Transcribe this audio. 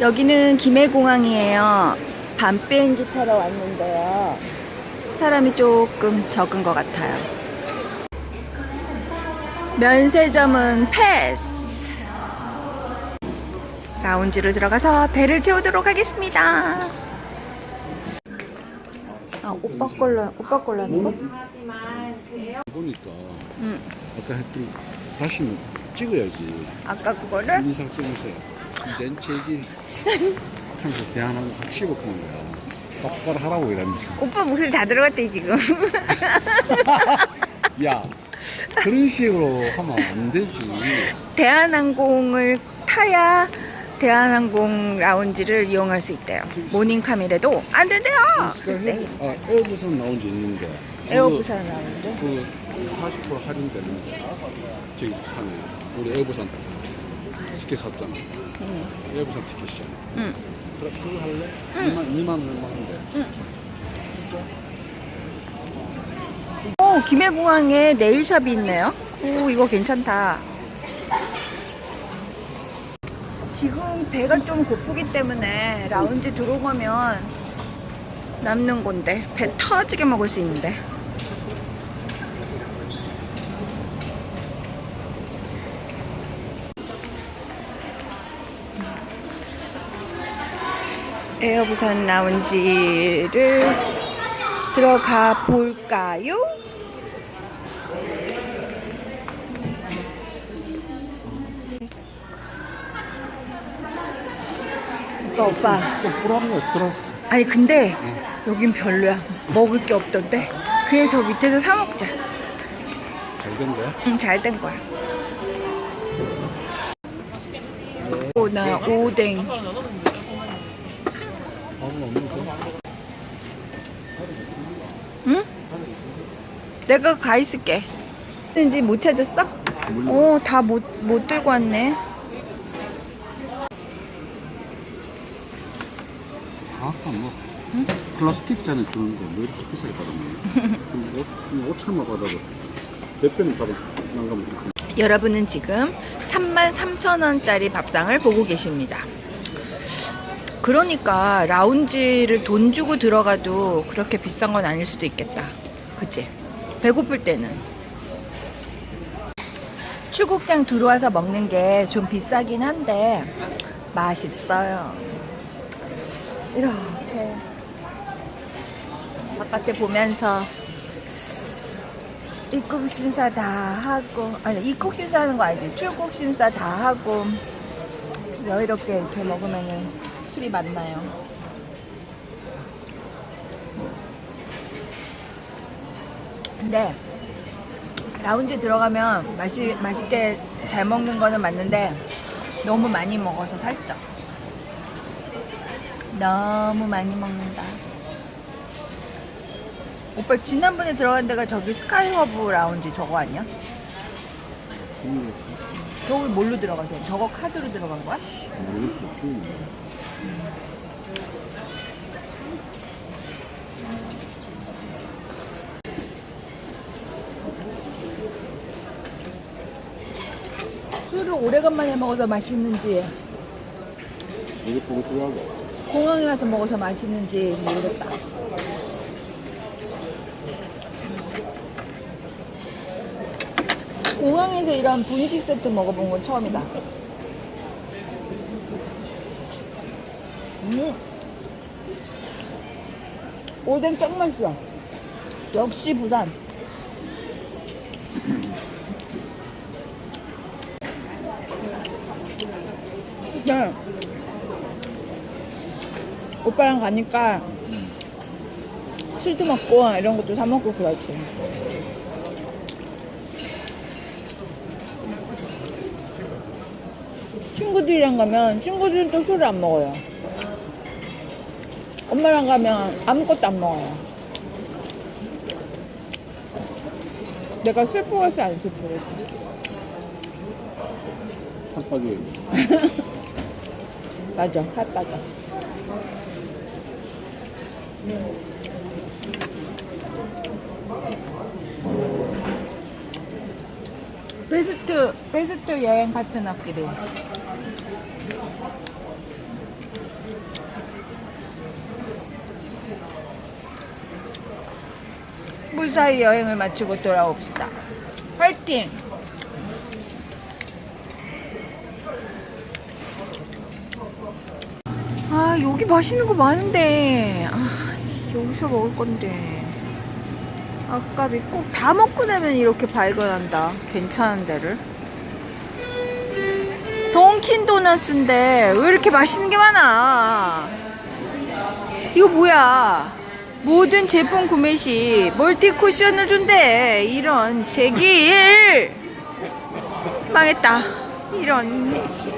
여기는 김해공항이에요. 밤 비행기 타러 왔는데요. 사람이 조금 적은 것 같아요. 면세점은 패스. 라운지로 들어가서 배를 채우도록 하겠습니다. 아, 오빠 걸로, 오빠 걸로는 거? 보니까 응. 아까 했던 다시는 찍어야지 아까 그거를? 쓰면서 렌 치 얘기 하면서 대안하고 확 씹어보는 거야 똑바로 하라고 이러면서 오빠 목소리 다 들어갔대, 지금. 야 그런 식으로 하면 안 되지 대한항공을 타야 대한항공 라운지를 이용할 수 있대요. 모닝카밀에도 안 된대요. 글쎄. 아 에어부산 나온 지 있는데 에어부산 라운지. 그40% 할인되는 저기서 사면 우리 에어부산 티켓 샀잖아 응. 에어부산 티켓이잖아 응. 그래 그거 할래? 2만, 2만 얼마 한대 오, 김해공항에 네일샵이 있네요. 오, 이거 괜찮다. 지금 배가 좀 고프기 때문에 라운지 들어가면 남는 건데 배 터지게 먹을 수 있는데. 에어부산 라운지를 들어가 볼까요? 오빠 오빠. 좀 불안해 없더라 아니 근데 여긴 별로야. 먹을 게 없던데. 그냥 저 밑에서 사 먹자. 잘 된 거야? 응 잘 된 거야. 오나 오뎅 응? 내가 가 있을게. 이제 못 찾았어? 어다못 못 들고 왔네. 아까 뭐 플라스틱 잔에 주는 거왜 이렇게 비싸게 받았냐? 5천원 받아도 몇 배는 받아. 난가면 여러분은 지금 33,000원짜리 밥상을 보고 계십니다. 그러니까 라운지를 돈 주고 들어가도 그렇게 비싼 건 아닐 수도 있겠다. 그치? 배고플 때는. 출국장 들어와서 먹는 게 좀 비싸긴 한데 맛있어요. 이렇게 바깥에 보면서 입국 심사 다 하고 아니 입국 심사하는 거 아니지 출국 심사 다 하고 여유롭게 이렇게 먹으면은 술이 맛나요. 근데 라운지 들어가면 맛이 맛있게 잘 먹는 거는 맞는데 너무 많이 먹어서 살쪄. 너무 많이 먹는다. 오빠 지난번에 들어간 데가 저기 스카이허브 라운지 저거 아니야? 저기 뭘로 들어가세요? 저거 카드로 들어간 거야? 모르겠어 술을 오래간만에 먹어서 맛있는지 이게 뽀글뽀글하고 공항에 가서 먹어서 맛있는지 모르겠다. 공항에서 이런 분식 세트 먹어본 건 처음이다. 음. 오뎅 짱 맛있어. 역시 부산. 네. 오빠랑 가니까 술도 먹고 이런 것도 사 먹고 그렇지. 친구들이랑 가면 친구들은 또 술을 안 먹어요. 엄마랑 가면 아무것도 안 먹어요. 내가 슬퍼했어 안 슬퍼했어? 살 빠져 맞아 살 빠져. 베스트 베스트 여행 파트너끼리 무사히 여행을 마치고 돌아옵시다. 파이팅! 아 여기 맛있는 거 많은데. 아 여기서 먹을 건데. 아깝이 꼭다 먹고 나면 이렇게 발견한다. 괜찮은 데를. 돈킨 도너스인데 왜 이렇게 맛있는 게 많아? 이거 뭐야 모든 제품 구매 시 멀티 쿠션을 준대. 이런 제길. 망했다. 이런